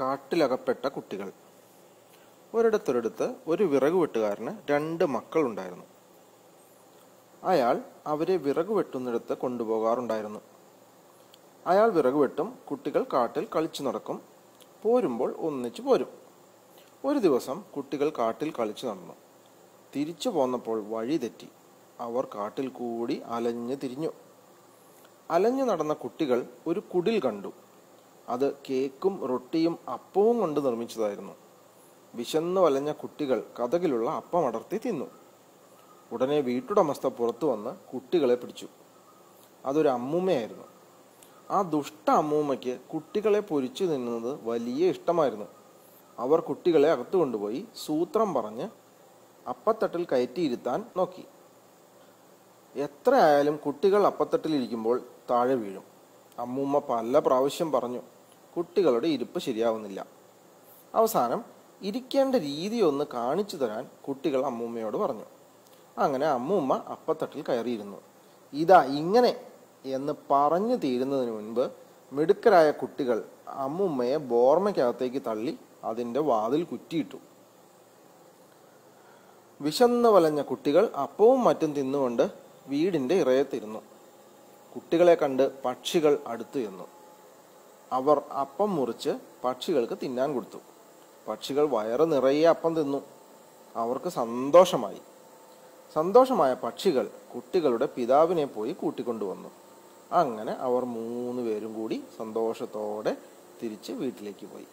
കാട്ടിലകപ്പെട്ട കുട്ടികൾ. ഒരിടത്തൊരിടത്ത് ഒരു വിറക് വെട്ടുകാരന് രണ്ട് മക്കളുണ്ടായിരുന്നു. അയാൾ അവരെ വിറക് വെട്ടുന്നിടത്ത് കൊണ്ടുപോകാറുണ്ടായിരുന്നു. അയാൾ വിറക് വെട്ടും കുട്ടികൾ കാട്ടിൽ കളിച്ചു നടക്കും. പോരുമ്പോൾ ഒന്നിച്ചു പോരും. ഒരു ദിവസം കുട്ടികൾ കാട്ടിൽ കളിച്ചു നടന്നു. തിരിച്ചു പോന്നപ്പോൾ വഴി തെറ്റി. അവർ കാട്ടിൽ കൂടി അലഞ്ഞു തിരിഞ്ഞു. അലഞ്ഞു നടന്ന കുട്ടികൾ ഒരു കുടിൽ കണ്ടു. അത് കേക്കും റൊട്ടിയും അപ്പവും കൊണ്ട് നിർമ്മിച്ചതായിരുന്നു. വിശന്ന് വലഞ്ഞ കുട്ടികൾ കഥകിലുള്ള അപ്പം അടർത്തി തിന്നു. ഉടനെ വീട്ടുടമസ്ഥ പുറത്തു വന്ന് കുട്ടികളെ പിടിച്ചു. അതൊരു അമ്മൂമ്മയായിരുന്നു. ആ ദുഷ്ട അമ്മൂമ്മയ്ക്ക് കുട്ടികളെ പൊരിച്ചു തിന്നുന്നത് വലിയ ഇഷ്ടമായിരുന്നു. അവർ കുട്ടികളെ അകത്തു കൊണ്ടുപോയി സൂത്രം പറഞ്ഞ് അപ്പത്തട്ടിൽ കയറ്റിയിരുത്താൻ നോക്കി. എത്ര ആയാലും കുട്ടികൾ അപ്പത്തട്ടിൽ ഇരിക്കുമ്പോൾ താഴെ വീഴും. അമ്മൂമ്മ പല പ്രാവശ്യം പറഞ്ഞു കുട്ടികളുടെ ഇരിപ്പ് ശരിയാവുന്നില്ല. അവസാനം ഇരിക്കേണ്ട രീതി ഒന്ന് കാണിച്ചു തരാൻ കുട്ടികൾ അമ്മൂമ്മയോട് പറഞ്ഞു. അങ്ങനെ അമ്മൂമ്മ അപ്പത്തട്ടിൽ കയറിയിരുന്നു. ഇതാ ഇങ്ങനെ എന്ന് പറഞ്ഞു തീരുന്നതിന് മുൻപ് മിടുക്കരായ കുട്ടികൾ അമ്മൂമ്മയെ ബോർമയ്ക്കകത്തേക്ക് തള്ളി അതിന്റെ വാതിൽ കുറ്റിയിട്ടു. വിശന്ന് വലഞ്ഞ കുട്ടികൾ അപ്പവും മറ്റും തിന്നുകൊണ്ട് വീടിന്റെ ഇറയത്തിരുന്നു. കുട്ടികളെ കണ്ട് പക്ഷികൾ അടുത്തു ചെന്നു. അവർ അപ്പം മുറിച്ച് പക്ഷികൾക്ക് തിന്നാൻ കൊടുത്തു. പക്ഷികൾ വയറ് നിറയെ അപ്പം തിന്നു. അവർക്ക് സന്തോഷമായി. സന്തോഷമായ പക്ഷികൾ കുട്ടികളുടെ പിതാവിനെ പോയി കൂട്ടിക്കൊണ്ടുവന്നു. അങ്ങനെ അവർ മൂന്ന് പേരും കൂടി സന്തോഷത്തോടെ തിരിച്ച് വീട്ടിലേക്ക് പോയി.